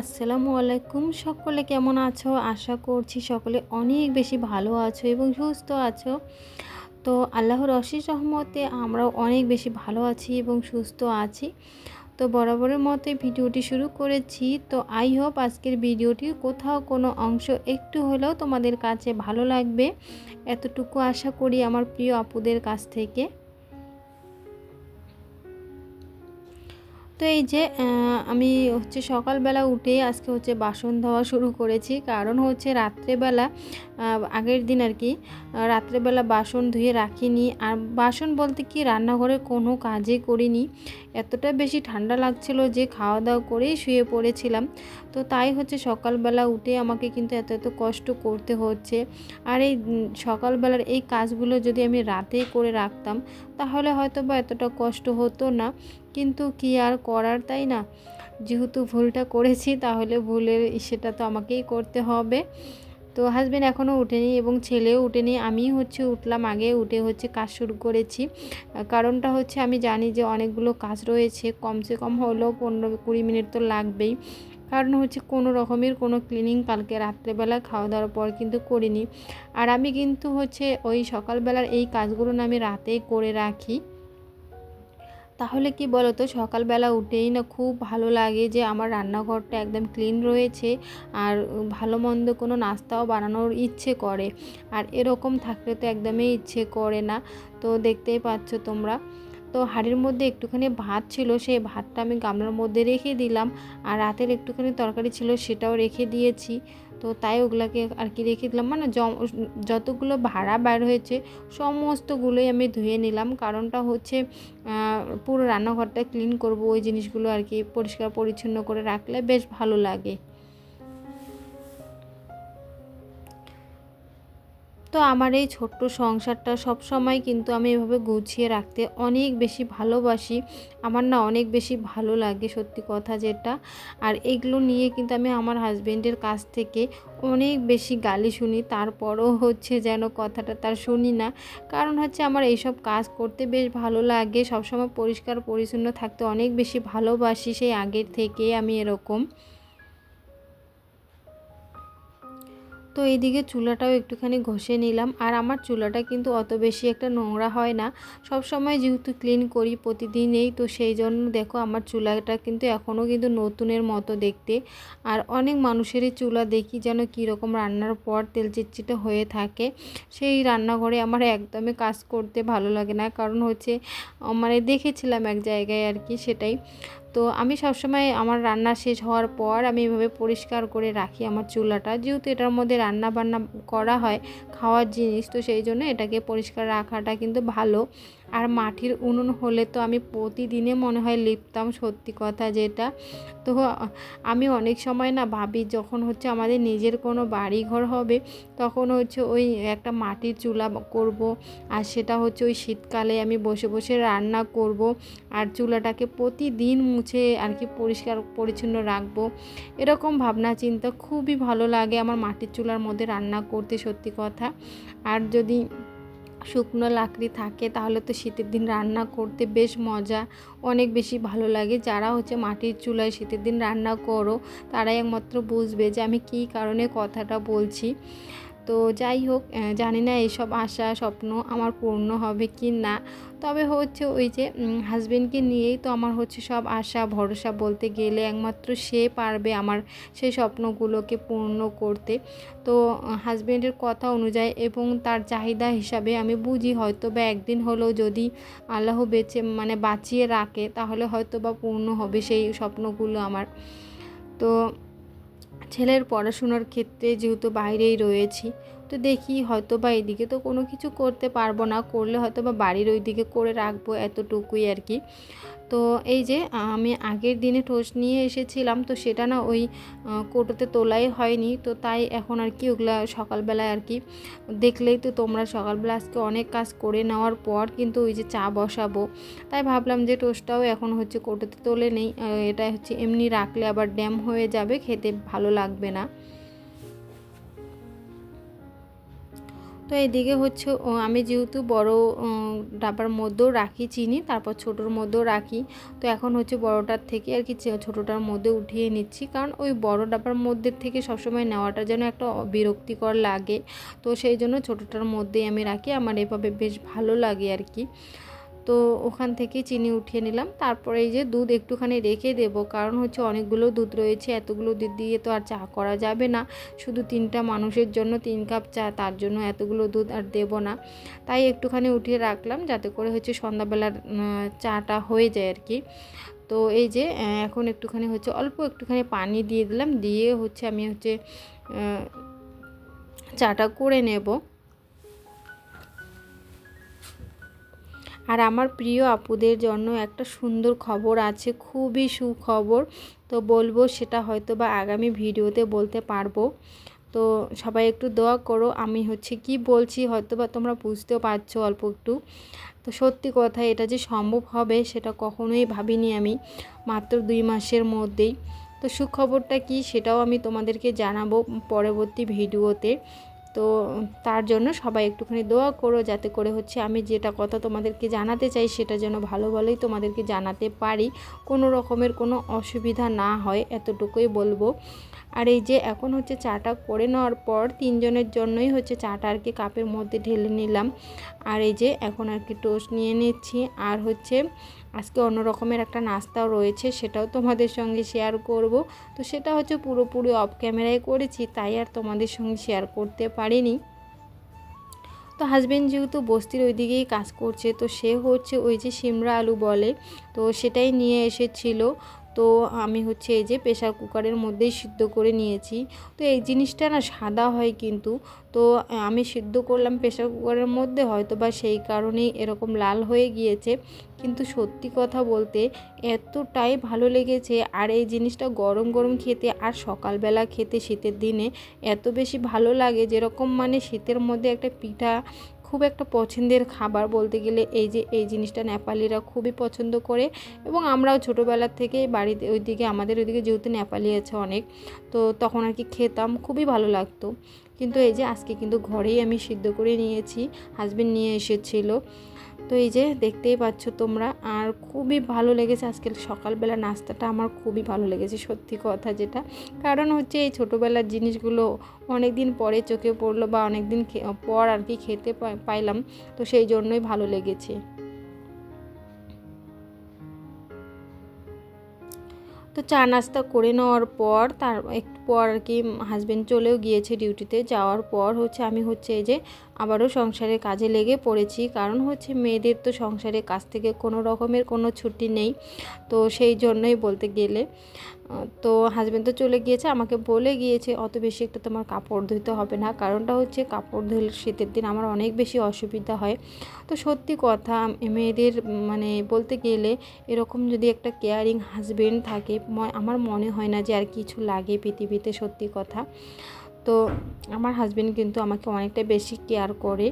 আসসালামু আলাইকুম। সকলে কেমন আছো? আশা করছি সকলে অনেক বেশি ভালো আছো এবং সুস্থ আছো। তো আল্লাহর অশেষ রহমতে আমরাও অনেক বেশি ভালো আছি এবং সুস্থ আছি। তো বরাবরের মতে ভিডিওটি শুরু করেছি। তো আই হোপ আজকের ভিডিওটির কোথাও কোনো অংশ একটু হলেও তোমাদের কাছে ভালো লাগবে। এতটুকু আশা করি আমার প্রিয় আপুদের কাছ থেকে। তো এই যে আমি হচ্ছে সকালবেলা উঠে আজকে হচ্ছে বাসন ধোয়া শুরু করেছি। কারণ হচ্ছে রাত্রেবেলা আগের দিন আর কি রাত্রেবেলা বাসন ধুয়ে রাখিনি। আর বাসন বলতে কি, রান্নাঘরে কোনো কাজে করিনি। এতটা বেশি ঠান্ডা লাগছিল যে খাওয়া দাওয়া করেই শুয়ে পড়েছিলাম। তো তাই হচ্ছে সকালবেলা উঠে আমাকে কিন্তু এত এত কষ্ট করতে হচ্ছে। আর এই সকালবেলার এই কাজগুলো যদি আমি রাতেই করে রাখতাম, তাহলে হয়তো বা এতটা কষ্ট হতো না। কিন্তু কি আর করার তাই না? যেহেতু ভুলটা করেছি, তাহলে ভুলের সেটা তো আমাকেই করতে হবে। তো হাজব্যান্ড এখনও উঠেনি এবং ছেলেও উঠেনি। আমি হচ্ছে উঠলাম আগে, উঠে হচ্ছে কাজ শুরু করেছি। কারণটা হচ্ছে আমি জানি যে অনেকগুলো কাজ রয়েছে, কমসে কম হলেও পনেরো কুড়ি মিনিট তো লাগবেই। কারণ হচ্ছে কোনো রকমের কোনো ক্লিনিং কালকে রাত্রেবেলা খাওয়া দাওয়ার পর কিন্তু করিনি। আর আমি কিন্তু হচ্ছে ওই সকালবেলার এই কাজগুলো আমি রাতেই করে রাখি। তাহলে কি বলো তো সকালবেলা উঠেই না খুব ভালো লাগে যে আমার রান্নাঘরটা একদম ক্লিন রয়েছে আর ভালো মন্দ কোনো নাস্তাও বানানোর ইচ্ছে করে। আর এরকম থাকলে তো একদমই ইচ্ছে করে না। তো দেখতেই পাচ্ছ তোমরা। তো হাঁড়ির মধ্যে একটুখানি ভাত ছিল, সেই ভাতটা আমি গামলার মধ্যে রেখে দিলাম। আর রাতের একটুখানি তরকারি ছিল সেটাও রেখে দিয়েছি। তো তাই ওগুলাকে আর কি রেখে দিলাম। মানে যতগুলো ভাড়া বাইর হয়েছে সমস্তগুলোই আমি ধুয়ে নিলাম। কারণটা হচ্ছে পুরো রান্নাঘরটা ক্লিন করব, ওই জিনিসগুলো আর কি পরিষ্কার পরিচ্ছন্ন করে রাখলে বেশ ভালো লাগে। তো আমার এই ছোট্ট সংসারটা সব সময় কিন্তু আমি এভাবে গুছিয়ে রাখতে অনেক বেশি ভালোবাসি। আমার না অনেক বেশি ভালো লাগে সত্যি কথা যেটা। আর এগুলো নিয়ে কিন্তু আমি আমার হাজব্যান্ডের কাছ থেকে অনেক বেশি গালি শুনি। তারপরও হচ্ছে যেন কথাটা তার শুনি না। কারণ হচ্ছে আমার এইসব কাজ করতে বেশ ভালো লাগে। সবসময় পরিষ্কার পরিচ্ছন্ন থাকতে অনেক বেশি ভালোবাসি সেই আগের থেকে আমি এরকম। তো এইদিকে চুলাটাও একটুখানি ঘষে নিলাম। আর আমার চুলাটা কিন্তু অত বেশি একটা নোংরা হয় না। সব সময় যেহেতু ক্লিন করি প্রতিদিনেই, তো সেই জন্য দেখো আমার চুলাটা কিন্তু এখনও কিন্তু নতুনের মতো দেখতে। আর অনেক মানুষেরই চুলা দেখি যেন কীরকম রান্নার পর তেল চিটচিটে হয়ে থাকে। সেই রান্নাঘরে আমার একদমই কাজ করতে ভালো লাগে না। কারণ হচ্ছে মানে দেখেছিলাম এক জায়গায় আর কি সেটাই। তো আমি সবসময় আমার রান্না শেষ হওয়ার পর আমি এভাবে পরিষ্কার করে রাখি আমার চুলাটা। যেহেতু এটার মধ্যে রান্না বান্না করা হয়, খাওয়ার জিনিস, তো সেই জন্য এটাকে পরিষ্কার রাখাটা কিন্তু ভালো। আর মাটির উনুন হলে তো আমি প্রতিদিনে মনে হয় লিপতাম, সত্যি কথা যেটা। তো আমি অনেক সময় না ভাবি যখন হচ্ছে আমাদের নিজের কোনো বাড়ি ঘর হবে, তখন হচ্ছে ওই একটা মাটির চুলা করব আর সেটা হচ্ছে ওই শীতকালে আমি বসে বসে রান্না করব আর চুলাটাকে প্রতিদিন মুছে আর কি পরিষ্কার পরিচ্ছন্ন রাখব। এরকম ভাবনা চিন্তা খুবই ভালো লাগে আমার মাটির চুলার মধ্যে রান্না করতে সত্যি কথা। আর যদি শুকনো লাকড়ি থাকে, তাহলে তো শীতের দিন রান্না করতে বেশ মজা। অনেক বেশি ভালো লাগে। যারা হচ্ছে মাটির চুলায় শীতের দিন রান্না করো, তারাই একমাত্র বুঝবে যে আমি কী কারণে কথাটা বলছি। তো যাই হোক জানি না এইসব আশা, স্বপ্ন আমার পূর্ণ হবে কি না। তবে হচ্ছে ওই যে হাজব্যান্ডকে নিয়েই তো আমার হচ্ছে সব আশা, ভরসা বলতে গেলে একমাত্র সে পারবে আমার সেই স্বপ্নগুলোকে পূর্ণ করতে। তো হাজব্যান্ডের কথা অনুযায়ী এবং তার চাহিদা হিসাবে আমি বুঝি হয়তো বা একদিন হলেও যদি আল্লাহ বেঁচে মানে বাঁচিয়ে রাখে তাহলে হয়তো বা পূর্ণ হবে সেই স্বপ্নগুলো আমার। তো, ছেলের পড়াশোনার ক্ষেত্রে যেহেতু বাইরেই রয়েছি তো দেখি, হয়তো বা এদিকে তো কোনো কিছু করতে পারব না। করলে হয়তো বা বাড়ির ওইদিকে করে রাখব এতটুকুই আর কি। তো এই যে, আমি আগের দিনে টোস্ট নিয়ে এসেছিলাম, তো সেটা না ওই কোটোতে তোলাই হয়নি। তো তাই এখন আর কি ওগুলা সকালবেলায় আর কি দেখলেই তো তোমরা সকালবেলা আজকে অনেক কাজ করে নেওয়ার পর কিন্তু ওই যে চা বসাবো। তাই ভাবলাম যে টোস্টটাও এখন হচ্ছে কোটোতে তোলে নেই এটা হচ্ছে এমনি রাখলে আবার ড্যাম হয়ে যাবে, খেতে ভালো লাগবে না। তো এদিকে হচ্ছে আমি যেহেতু বড় ডাবার মধ্যেও রাখি, চিনি, তারপর ছোটোর মধ্যেও রাখি। তো এখন হচ্ছে বড়টার থেকে আর কি ছোটোটার মধ্যে উঠিয়ে নিচ্ছি। কারণ ওই বড় ডাবার মধ্যে থেকে সবসময় নেওয়াটা যেন একটা বিরক্তিকর লাগে। তো সেই জন্য ছোটোটার মধ্যেই আমি রাখি। আমার এভাবে বেশ ভালো লাগে আর কি। তো ওখান থেকে চিনি উঠিয়ে নিলাম। তারপরে এই যে দুধ একটুখানি রেখে দেবো, কারণ হচ্ছে অনেকগুলো দুধ রয়েছে, এতগুলো দুধ দিয়ে তো আর চা করা যাবে না। শুধু তিনটা মানুষের জন্য তিন কাপ চা, তার জন্য এতগুলো দুধ আর দেব না। তাই একটুখানি উঠিয়ে রাখলাম, যাতে করে হচ্ছে সন্ধ্যাবেলার চাটা হয়ে যায় আর কি। তো এই যে এখন একটুখানি হচ্ছে অল্প একটুখানি পানি দিয়ে দিলাম, দিয়ে হচ্ছে আমি হচ্ছে চাটা করে নেব। আর আমার প্রিয় আপুদের জন্য একটা সুন্দর খবর আছে, খুবই সুখবর। তো বলব সেটা হয়তো বা আগামী ভিডিওতে বলতে পারব। তো সবাই একটু দোয়া করো, আমি হচ্ছে কি বলছি হয়তো বা তোমরা বুঝতেও পারছ অল্প একটু। তো সত্যি কথা এটা যে সম্ভব হবে সেটা কখনোই ভাবিনি আমি, মাত্র দুই মাসের মধ্যেই। তো সুখবরটা কি সেটাও আমি তোমাদেরকে জানাব পরবর্তী ভিডিওতে। তো তার জন্য সবাই একটুখানি দোয়া করো যাতে করে হচ্ছে আমি যেটা কথা তোমাদেরকে জানাতে চাই সেটা যেন ভালো ভালোই তোমাদেরকে জানাতে পারি। কোনো রকমের কোনো অসুবিধা না হয়, এতটুকুই বলব। আর এই যে এখন হচ্ছে চাটা করে নেওয়ার পর তিনজনের জন্যই হচ্ছে চাটা আর কি কাপের মধ্যে ঢেলে নিলাম। আর এই যে এখন আর কি টোস্ট নিয়ে নিচ্ছি। আর হচ্ছে আজকে অন্য রকমের একটা নাস্তাও রয়েছে, সেটাও তোমাদের সঙ্গে শেয়ার করব। তো সেটা হচ্ছে পুরোপুরি অফ ক্যামেরায় করেছি, তাই আর তোমাদের সঙ্গে শেয়ার করতে পারিনি। তো হাজব্যান্ড যেহেতু বস্তির ওইদিকেই কাজ করছে, তো সে হচ্ছে ওই যে সিমরা আলু বলে, তো সেটাই নিয়ে এসেছিল। তো আমি হচ্ছে এই যে প্রেশার কুকারের মধ্যেই সিদ্ধ করে নিয়েছি। তো এই জিনিসটা না সাদা হয় কিন্তু। তো আমি সিদ্ধ করলাম প্রেশার কুকারের মধ্যে হয়তো বা সেই কারণেই এরকম লাল হয়ে গিয়েছে। কিন্তু সত্যি কথা বলতে এতটাই ভালো লেগেছে, আর এই জিনিসটা গরম গরম খেতে আর সকালবেলা খেতে শীতের দিনে এত বেশি ভালো লাগে যেরকম মানে শীতের মধ্যে একটা পিঠা খুব একটা পছন্দের খাবার বলতে গেলে এই যে, এই জিনিসটা নেপালিরা খুবই পছন্দ করে এবং আমরাও ছোটোবেলার থেকে বাড়িতে ওইদিকে, আমাদের ওইদিকে যেহেতু নেপালি আছে অনেক, তো তখন আর কি খেতাম, খুবই ভালো লাগতো। কিন্তু এই যে, আজকে কিন্তু ঘরেই আমি সিদ্ধ করে নিয়েছি হাজবেন্ড নিয়ে এসেছিল। তো এই যে দেখতেই পাচ্ছ তোমরা, আর খুবই ভালো লেগেছে আজকে সকালবেলা নাস্তাটা, আমার খুবই ভালো লেগেছে সত্যি কথা যেটা। কারণ হচ্ছে এই ছোটোবেলার জিনিসগুলো অনেক দিন পরে চোখে পড়ল বা অনেক দিন পর আর কি খেতে পাইলাম, তো সেই জন্যই ভালো লেগেছে। তো চা নাস্তা করে নেওয়ার পর তার একটু পর আর কি হাজব্যান্ড চলেও গিয়েছে ডিউটিতে যাওয়ার পর হচ্ছে আমি হচ্ছে এই যে আবারও সংসারের কাজে লেগে পড়েছি। কারণ হচ্ছে মেয়েদের তো সংসারের কাজ থেকে কোনো রকমের কোনো ছুটি নেই। তো সেই জন্যই বলতে গেলে, তো হাজব্যান্ড তো চলে গিয়েছে, আমাকে বলে গিয়েছে, অত বেশি একটা তোমার কাপড় ধুতে হবে না। কারণটা হচ্ছে কাপড় ধুলে শীতের দিন আমার অনেক বেশি অসুবিধা হয়। তো সত্যি কথা, মেয়েদের মানে বলতে গেলে এরকম যদি একটা কেয়ারিং হাজব্যান্ড থাকে আমার মনে হয় না যে আর কিছু লাগে পৃথিবীতে সত্যি কথা। তো আমার হাজবেন্ড কিন্তু আমাকে অনেকটা বেশি কেয়ার করে।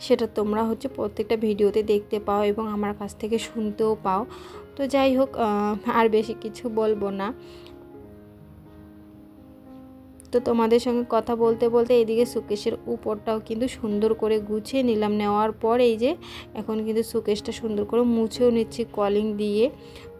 সেটা তোমরা হচ্ছে প্রত্যেকটা ভিডিওতে দেখতে পাও এবং আমার কাছ থেকে শুনতেও পাও। তো যাই হোক আর বেশি কিছু বলব না। তো তোমাদের সঙ্গে কথা বলতে বলতে এদিকে সুকেশের উপরটাও কিন্তু সুন্দর করে গুছিয়ে নিলাম। নেওয়ার পর এই যে, এখন কিন্তু সুকেশটা সুন্দর করে মুছেও নিচ্ছি কলিং দিয়ে।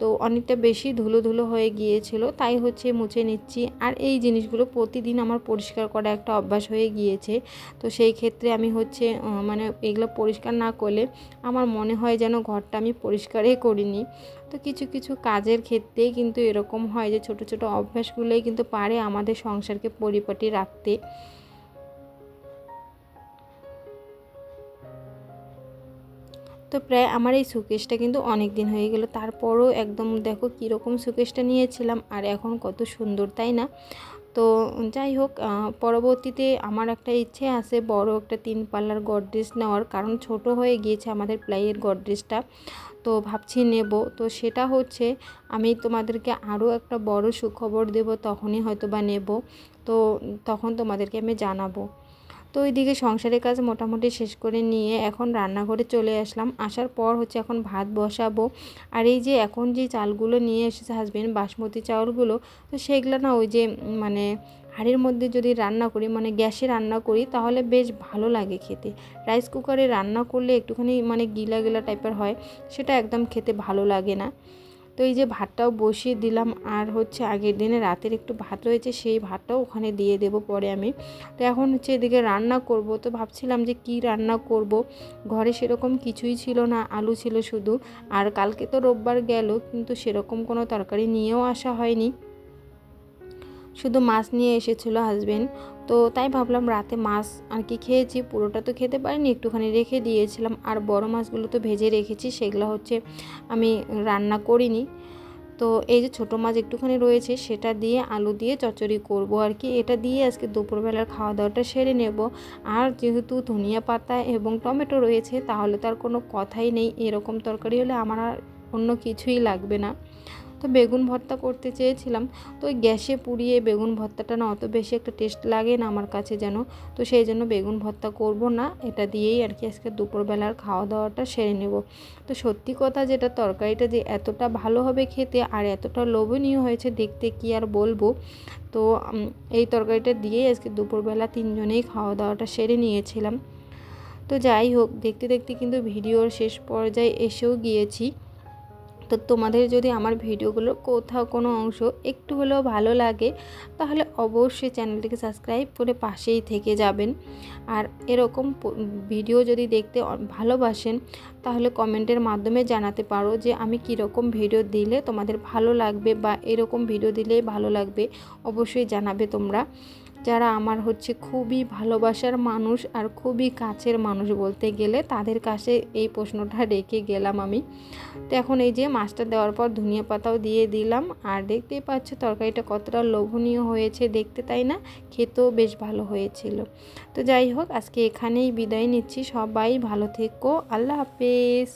তো অনেকটা বেশি ধুলো ধুলো হয়ে গিয়েছিল, তাই হচ্ছে মুছে নিচ্ছি। আর এই জিনিসগুলো প্রতিদিন আমার পরিষ্কার করা একটা অভ্যাস হয়ে গিয়েছে। তো সেই ক্ষেত্রে আমি হচ্ছে মানে এগুলো পরিষ্কার না করলে আমার মনে হয় যেন ঘরটা আমি পরিষ্কারই করিনি। তো কিছু কিছু কাজের ক্ষেত্রেই কিন্তু এরকম হয় যে ছোট ছোট অভ্যাসগুলোই কিন্তু পারে আমাদের সংসারকে পরিপাটি রাখতে। তো প্রায় আমার এই সুকেশটা কিন্তু অনেক দিন হয়ে গেল। তারপরও একদম দেখো কীরকম সুকেশটা নিয়েছিলাম আর এখন কত সুন্দর, তাই না? তো যাই হোক পরবর্তীতে আমার একটা ইচ্ছে আছে বড় একটা তিন পাল্লার গডরেজ নেওয়ার। কারণ ছোট হয়ে গিয়েছে আমাদের প্লাইয়ের গডরেজটা, তো ভাবছি নেব। তো সেটা হচ্ছে, আমি তোমাদেরকে আরও একটা বড় সুখবর দেব, তখনই হয়তো বা নেব। তো তখন তোমাদেরকে আমি জানাব। তো ওইদিকে সংসারের কাজ মোটামুটি শেষ করে নিয়ে এখন রান্নাঘরে চলে আসলাম। আসার পর হচ্ছে এখন ভাত বসাবো। আর এই যে এখন যে চালগুলো নিয়ে এসেছে হাজবেন্ড বাসমতি চাউলগুলো, তো সেগুলো না ওই যে মানে হাঁড়ির মধ্যে যদি রান্না করি মানে গ্যাসে রান্না করি, তাহলে বেশ ভালো লাগে খেতে। রাইস কুকারে রান্না করলে একটুখানি মানে গিলা গিলা টাইপের হয়, সেটা একদম খেতে ভালো লাগে না। তো এই যে ভাতটাও বসিয়ে দিলাম, আর হচ্ছে আগের দিনে রাতের একটু ভাত রয়েছে, সেই ভাতটাও ওখানে দিয়ে দেব পরে আমি। তো এখন হচ্ছে এদিকে রান্না করব, তো ভাবছিলাম যে কি রান্না করব। ঘরে সেরকম কিছুই ছিল না, আলু ছিল শুধু, আর কালকে তো রোববার গেল, কিন্তু সেরকম কোনো তরকারি নিয়েও আসা হয়নি। শুধু মাছ নিয়ে এসেছিল হাজবেন্ড তো তাই ভাবলাম রাতে মাছ আর কি খেয়েছি, পুরোটা তো খেতে পারিনি, একটুখানি রেখে দিয়েছিলাম। আর বড় মাছগুলো তো ভেজে রেখেছি, সেগুলো হচ্ছে আমি রান্না করিনি। তো এই যে ছোটো মাছ একটুখানি রয়েছে, সেটা দিয়ে আলু দিয়ে চচ্চড়ি করব আর কি। এটা দিয়ে আজকে দুপুরবেলার খাওয়া দাওয়াটা সেরে নেব। আর যেহেতু ধনিয়া পাতা এবং টমেটো রয়েছে, তাহলে তার কোনো কথাই নেই। এরকম তরকারি হলে আমার আর অন্য কিছুই লাগবে না। তো বেগুন ভর্তা করতে চেয়েছিলাম। তো ওই গ্যাসে পুড়িয়ে বেগুন ভর্তাটা না অত বেশি একটা টেস্ট লাগে না আমার কাছে যেন। তো সেই জন্য বেগুন ভর্তা করব না, এটা দিয়েই আর কি আজকে দুপুরবেলার খাওয়া দাওয়াটা সেরে নেব। তো সত্যি কথা যেটা, তরকারিটা যে এতটা ভালো হবে খেতে আর এতটা লোভনীয় হয়েছে দেখতে কি আর বলব। তো এই তরকারিটা দিয়েই আজকে দুপুরবেলা তিনজনেই খাওয়া দাওয়াটা সেরে নিয়েছিলাম। তো যাই হোক, দেখতে দেখতে কিন্তু ভিডিওর শেষ পর্যায়ে এসেও গিয়েছি। তো তোমাদের যদি আমার ভিডিওগুলো কোথাও কোনো অংশ একটু হলেও ভালো লাগে, তাহলে অবশ্যই চ্যানেলটিকে সাবস্ক্রাইব করে পাশেই থেকে যাবেন। আর এরকম ভিডিও যদি দেখতে ভালোবাসেন, তাহলে কমেন্টের মাধ্যমে জানাতে পারো যে আমি কীরকম ভিডিও দিলে তোমাদের ভালো লাগবে বা এরকম ভিডিও দিলেই ভালো লাগবে, অবশ্যই জানাবে তোমরা। যারা আমার হচ্ছে খুবই ভালোবাসার মানুষ আর খুবই কাছের মানুষ বলতে গেলে, তাদের কাছে এই প্রশ্নটা রেখে গেলাম আমি। তো এখন এই যে মাছটা দেওয়ার পর ধনিয়া পাতাও দিয়ে দিলাম। আর দেখতেই পাচ্ছ তরকারিটা কতটা লোভনীয় হয়েছে দেখতে, তাই না? খেতেও বেশ ভালো হয়েছিল। তো যাই হোক, আজকে এখানেই বিদায় নিচ্ছি। সবাই ভালো থেকো। আল্লাহ হাফেজ।